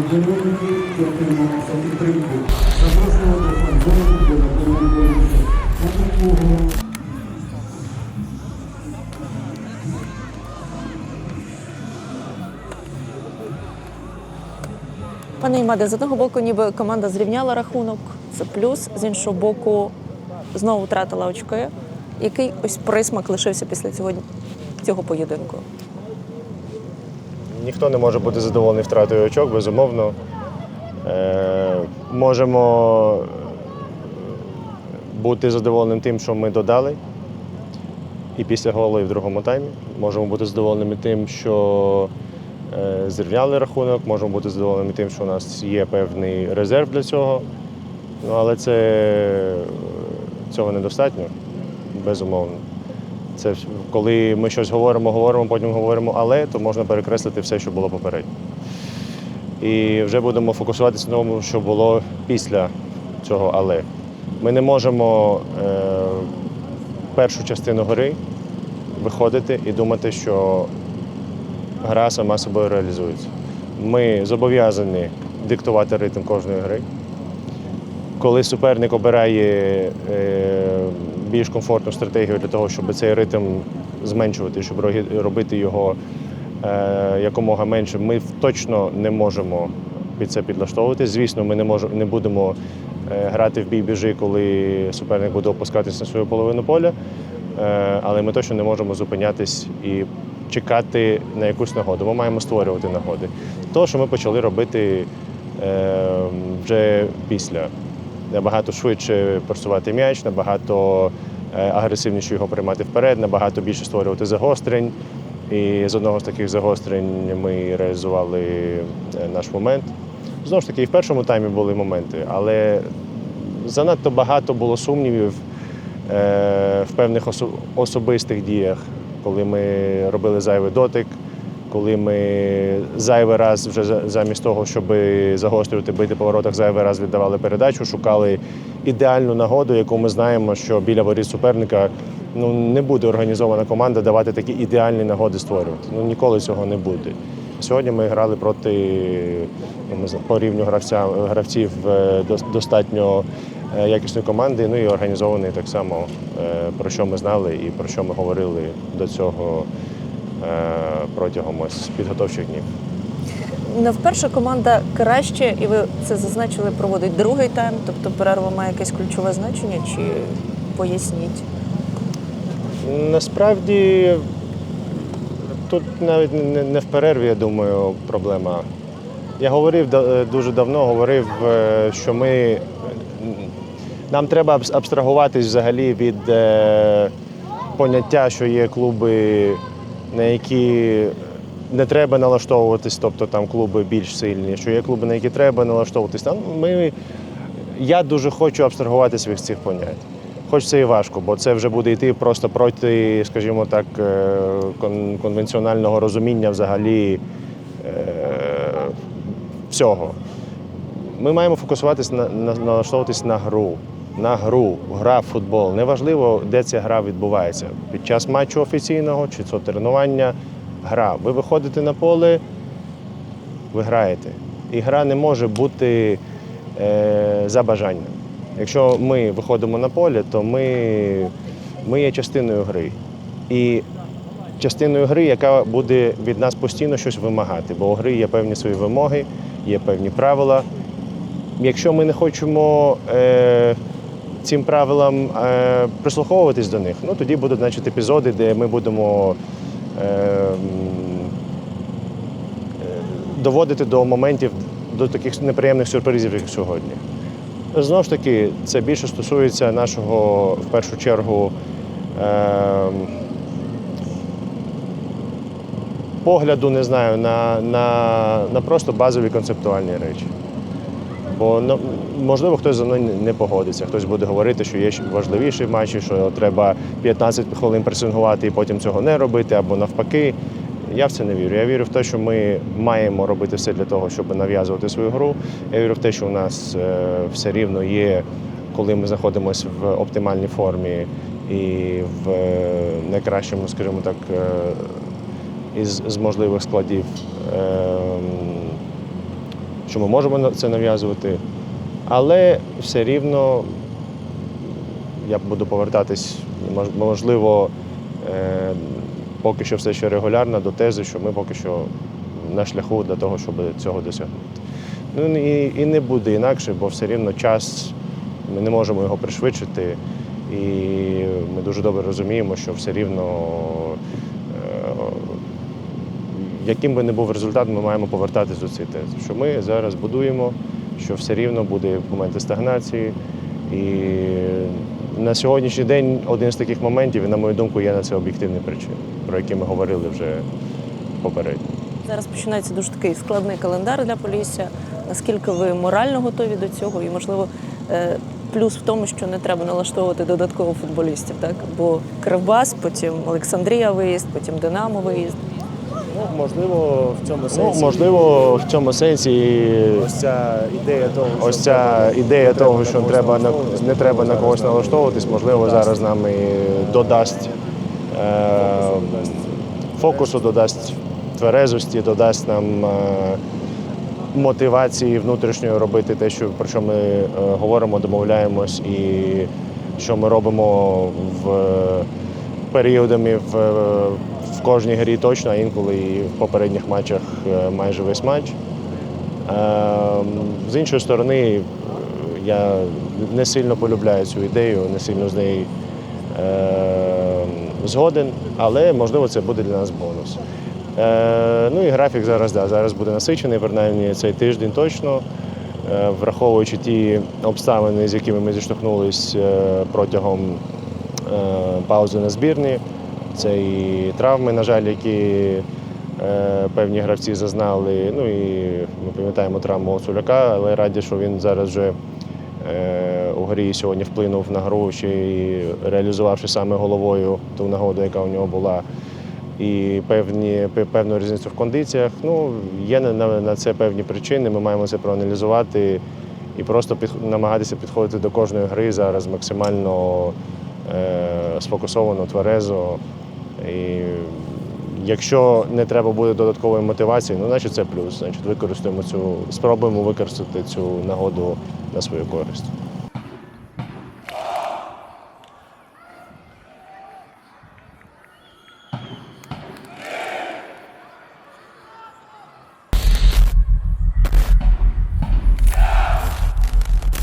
вболівальники, хто отримав підтримку. Запрошуємо до фан-зони футбольного. На допомогу Пане Імаде, з одного боку, ніби команда зрівняла рахунок, це плюс, з іншого боку, знову втратила очки. Який ось присмак лишився після цього, цього поєдинку? Ніхто не може бути задоволений втратою очок, безумовно. Е, можемо бути задоволеним тим, що ми додали. І після голу, і в другому таймі. Можемо бути задоволеними тим, що е, зрівняли рахунок, можемо бути задоволеними тим, що у нас є певний резерв для цього. Ну, але це, цього недостатньо, безумовно. Це коли ми щось говоримо, говоримо, потім говоримо але, то можна перекреслити все, що було попередньо. І вже будемо фокусуватися на тому, що було після цього але. Ми не можемо е, першу частину гри виходити і думати, що гра сама собою реалізується. Ми зобов'язані диктувати ритм кожної гри. Коли суперник обирає е, більш комфортну стратегію для того, щоб цей ритм зменшувати, щоб робити його е, якомога менше, ми точно не можемо під це підлаштовувати. Звісно, ми не можемо не будемо е, грати в бій біжи, коли суперник буде опускатись на свою половину поля. Е, але ми точно не можемо зупинятись і чекати на якусь нагоду. Ми маємо створювати нагоди. То, що ми почали робити е, вже після. Набагато швидше просувати м'яч, набагато е, агресивніше його приймати вперед, набагато більше створювати загострень. І з одного з таких загострень ми реалізували е, наш момент. Знову ж таки, і в першому таймі були моменти, але занадто багато було сумнівів е, в певних особистих діях, коли ми робили зайвий дотик, коли ми зайвий раз вже замість того, щоб загострювати, бити по воротах, зайвий раз віддавали передачу, шукали ідеальну нагоду, яку ми знаємо, що біля воріт суперника ну, не буде організована команда давати такі ідеальні нагоди створювати. Ну, ніколи цього не буде. Сьогодні ми грали проти ну, по рівню гравця, гравців е, достатньо е, якісної команди, ну і організований так само, е, про що ми знали і про що ми говорили до цього протягом ось підготовчих днів. Не вперше команда краще, і ви це зазначили, проводить другий тайм, тобто перерва має якесь ключове значення, чи поясніть? Насправді тут навіть не, в перерві, я думаю, проблема. Я говорив е, дуже давно, говорив, е, що ми нам треба абстрагуватись взагалі від е, поняття, що є клуби, на які не треба налаштовуватись, тобто там клуби більш сильні, що є клуби, на які треба налаштовуватись. Там ми, я дуже хочу абстрагуватись від цих понять. Хоч це і важко, бо це вже буде йти просто проти, скажімо так, е, конвенціонального розуміння взагалі е, всього. Ми маємо фокусуватись на, на налаштовуватись на гру. На гру, гра в футбол. Неважливо, де ця гра відбувається. Під час матчу офіційного чи це тренування. Гра. Ви виходите на поле, ви граєте. І гра не може бути е, за бажанням. Якщо ми виходимо на поле, то ми, ми є частиною гри. І частиною гри, яка буде від нас постійно щось вимагати, бо у гри є певні свої вимоги, є певні правила. Якщо ми не хочемо е, цим правилам е, прислуховуватись до них, ну тоді будуть значить, епізоди, де ми будемо е, е, доводити до моментів, до таких неприємних сюрпризів, як сьогодні. Знову ж таки, це більше стосується нашого, в першу чергу, погляду, не знаю, на, на, на просто базові концептуальні речі. Бо ну, можливо хтось за мною не погодиться, хтось буде говорити, що є важливіші матчі, що треба 15 хвилин пресингувати і потім цього не робити, або навпаки. Я в це не вірю. Я вірю в те, що ми маємо робити все для того, щоб нав'язувати свою гру. Я вірю в те, що у нас е, все рівно є, коли ми знаходимося в оптимальній формі і в е, найкращому, скажімо так, е, із з можливих складів. Що ми можемо це нав'язувати. Але все рівно я буду повертатись, можливо, е, поки що все ще регулярно до тези, що ми поки що на шляху для того, щоб цього досягнути. Ну і, і не буде інакше, бо все рівно час ми не можемо його пришвидшити. І ми дуже добре розуміємо, що все рівно, яким би не був результат, ми маємо повертатись до цієї тези. Що ми зараз будуємо, що все рівно буде моменти стагнації. І на сьогоднішній день один з таких моментів, на мою думку, є на це об'єктивні причини, про які ми говорили вже попередньо. Зараз починається дуже такий складний календар для Полісся. Наскільки ви морально готові до цього? І, можливо, е, плюс в тому, що не треба налаштовувати додатково футболістів, так? Бо Кривбас, потім Олександрія виїзд, потім Динамо виїзд. Ну, можливо, в цьому Ну, сенсі. можливо, в цьому сенсі Ось ця ідея того, що Ось ця ідея не того, що треба на не треба на когось налаштовуватись, можливо, зараз нам і додасть е, фокусу, додасть тверезості, додасть нам е, мотивації внутрішньої робити те, що про що ми е, говоримо, домовляємось, і що ми робимо в періодами в, кожній грі точно, а інколи і в попередніх матчах е, майже весь матч. Ем, З іншої сторони, я не сильно полюбляю цю ідею, не сильно з нею ем, згоден, але можливо це буде для нас бонус. Е, Ну і графік зараз, да, зараз буде насичений, принаймні цей тиждень точно. Е, Враховуючи ті обставини, з якими ми зіштовхнулись протягом паузи на збірні, це і травми, на жаль, які е, певні гравці зазнали. Ну і ми пам'ятаємо травму Оцуляка, але раді, що він зараз вже е, у грі сьогодні вплинув на гру, ще й реалізувавши саме головою ту нагоду, яка у нього була. І певні, певну різницю в кондиціях. Ну, є на, на, це певні причини. Ми маємо це проаналізувати і просто під, намагатися підходити до кожної гри зараз максимально сфокусовано, тверезо. І якщо не треба буде додаткової мотивації, ну значить це плюс. Значить, використаємо цю, спробуємо використати цю нагоду на свою користь.